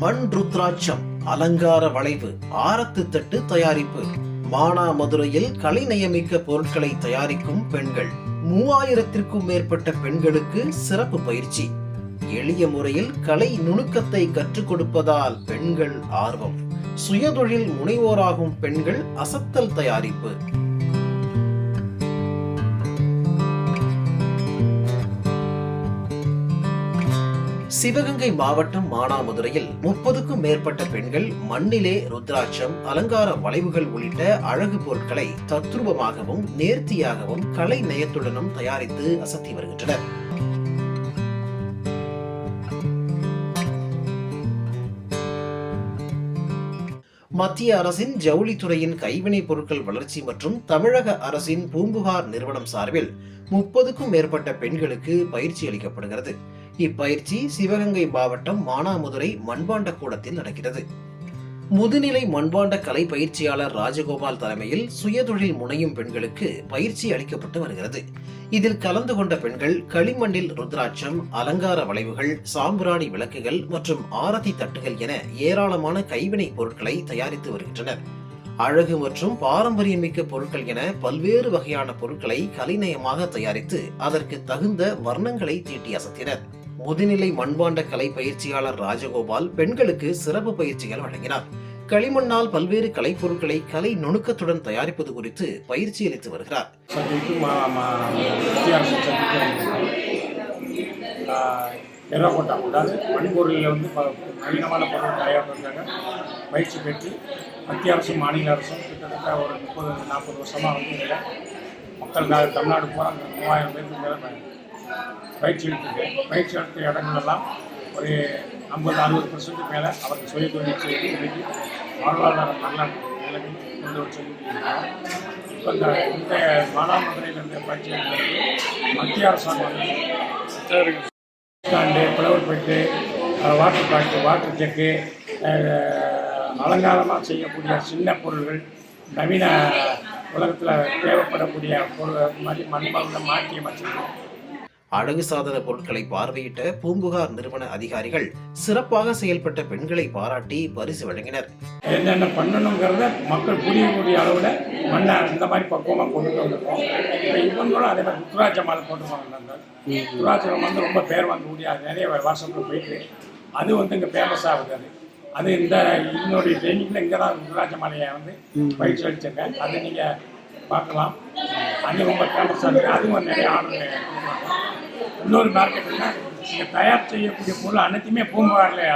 மண் ருத்ராட்சம் அலங்கார வளைவு ஆரத்து தட்டு தயாரிப்பு. மானாமதுரையில் கலை நியமிக்க பொருட்களை தயாரிக்கும் பெண்கள். மூவாயிரத்திற்கும் மேற்பட்ட பெண்களுக்கு சிறப்பு பயிற்சி. எளிய முறையில் கலை நுணுக்கத்தை கற்றுக் கொடுப்பதால் பெண்கள் ஆர்வம். சுயதொழில் முனைவோராகும் பெண்கள் அசத்தல் தயாரிப்பு. சிவகங்கை மாவட்டம் மானாமதுரையில் முப்பதுக்கும் மேற்பட்ட பெண்கள் மண்ணிலே ருத்ராட்சம் அலங்கார வளைவுகள் உள்ளிட்ட அழகு பொருட்களை தத்ரூபமாகவும் நேர்த்தியாகவும் கலை நயத்துடனும் தயாரித்து அசத்தி வருகின்றனர். மத்திய அரசின் ஜவுளித்துறையின் கைவினைப் பொருட்கள் வளர்ச்சி மற்றும் தமிழக அரசின் பூம்புகார் நிறுவனம் சார்பில் முப்பதுக்கும் மேற்பட்ட பெண்களுக்கு பயிற்சி அளிக்கப்படுகிறது. இப்பயிற்சி சிவகங்கை மாவட்டம் மானாமதுரை மண்பாண்ட கூடத்தில் நடக்கிறது. முதுநிலை மண்பாண்ட கலை பயிற்சியாளர் ராஜகோபால் தலைமையில் சுயதொழில் முனையும் பெண்களுக்கு பயிற்சி அளிக்கப்பட்டு வருகிறது. இதில் கலந்து கொண்ட பெண்கள் களிமண்ணில் ருத்ராட்சம் அலங்கார வளைவுகள் சாம்பிராணி விளக்குகள் மற்றும் ஆரத்தி தட்டுகள் என ஏராளமான கைவினை பொருட்களை தயாரித்து வருகின்றனர். அழகு மற்றும் பாரம்பரியமிக்க பொருட்கள் என பல்வேறு வகையான பொருட்களை கலைநயமாக தயாரித்து அதற்கு தகுந்த வர்ணங்களை தீட்டி அசத்தினர். முதுநிலை மண்பாண்ட கலை பயிற்சியாளர் ராஜகோபால் பெண்களுக்கு சிறப்பு பயிற்சிகள் வழங்கினார். களிமண்ணால் பல்வேறு கலைப்பொருட்களை கலை நுணுக்கத்துடன் தயாரிப்பது குறித்து பயிற்சி அளித்து வருகிறார். சப்ஜெக்ட்டு அதாவது மண்பொருளில் வந்து நவீனமான பொருள் தயாரிப்பதற்காக பயிற்சி பெற்று மத்திய அரசும் மாநில அரசும் கிட்டத்தட்ட ஒரு முப்பது நாற்பது வருஷமாக வந்து இதில் மக்கள் தமிழ்நாடு போகிற மூவாயிரம் பேருக்கு மேலே ப- பயிற்சி எடுத்திருக்கு பயிற்சி எடுத்த இடங்களெல்லாம் ஒரு ஐம்பது அறுபது பர்சன்ட் மேலே அவருக்கு சுய தொழில் செய்து இன்னைக்கு வாழ்வாதாரம் நல்ல நிலைமை கொண்டு வர இப்போ இந்த இந்த மானாமதுரையில் பயிற்சி எடுக்கிறது மத்திய அரசாங்கம். வந்து ஸ்டாண்டு வாட்டர் பாட்டு வாட்டர் செக்கு அலங்காரமாக செய்யக்கூடிய சின்ன பொருள்கள் நவீன உலகத்தில் தேவைப்படக்கூடிய பொருள் மாதிரி மண்பாவில் மாற்றி அமைச்சிருக்கோம் அழகு சாதன பொருட்களை பார்வையிட்ட பூம்புகார் நிறுவன அதிகாரிகள் சிறப்பாக செயல்பட்ட பெண்களை பாராட்டி பரிசு வழங்கினர். என்னென்ன பண்ணணுங்கிறத மக்கள் புரியக்கூடிய அளவில் மண்ணை இந்த மாதிரி பக்குவமாக கொண்டு வந்திருக்கோம். இவங்களும் அதே மாதிரி ருத்ராட்ச மாலை கொண்டு அந்த ருத்ராட்சம் வந்து ரொம்ப பேர் வாங்க முடியாது நிறைய வருஷத்துக்கு போயிட்டு அது வந்து இங்கே ஃபேமஸ் ஆகுது அது. அது இந்த என்னுடைய ட்ரைனிங்கில் இங்கே தான் ருத்ராட்ச மாலையை வந்து பயிற்சி அளிச்சிருக்கேன் அதை நீங்கள் பார்க்கலாம். அது ரொம்ப ஃபேமஸாக இருக்குது அதுவும் நிறைய ஆர்டர் இன்னொரு மார்க்கெட்டுன்னா இங்கே தயார் செய்யக்கூடிய பொருள் அனைத்தையுமே பூம்புகாரில்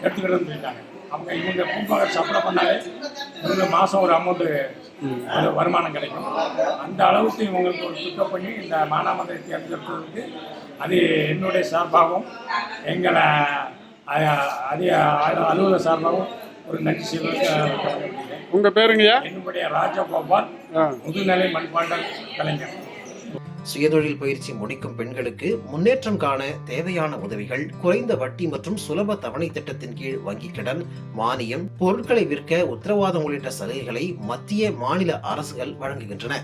எடுத்துக்கிட்டு சொல்லிட்டாங்க அவங்க இவங்க பூம்புகார் சப்ளை பண்ணாலே இவங்க மாதம் ஒரு அமௌண்ட்டு வருமானம் கிடைக்கும். அந்த அளவுக்கு இவங்களுக்கு ஒரு பிக்கப் பண்ணி இந்த மானாமதுரை தேர்ந்தெடுத்ததுக்கு அது என்னுடைய சார்பாகவும் எங்களை அதிக அலுவலர் சார்பாகவும் ஒரு செய்வதற்கு உங்க பேருங்கய்யா? என்னுடைய ராஜகோபால். முதுநிலை மண்பாண்டம் கலைஞர். சுயதொழில் பயிற்சி முடிக்கும் பெண்களுக்கு முன்னேற்றம் காண தேவையான உதவிகள் குறைந்த வட்டி மற்றும் சுலப தவணை திட்டத்தின் கீழ் வங்கிக் கடன் மானியம் பொருட்களை விற்க உத்தரவாதம் உள்ளிட்ட சலுகைகளை மத்திய மாநில அரசுகள் வழங்குகின்றன.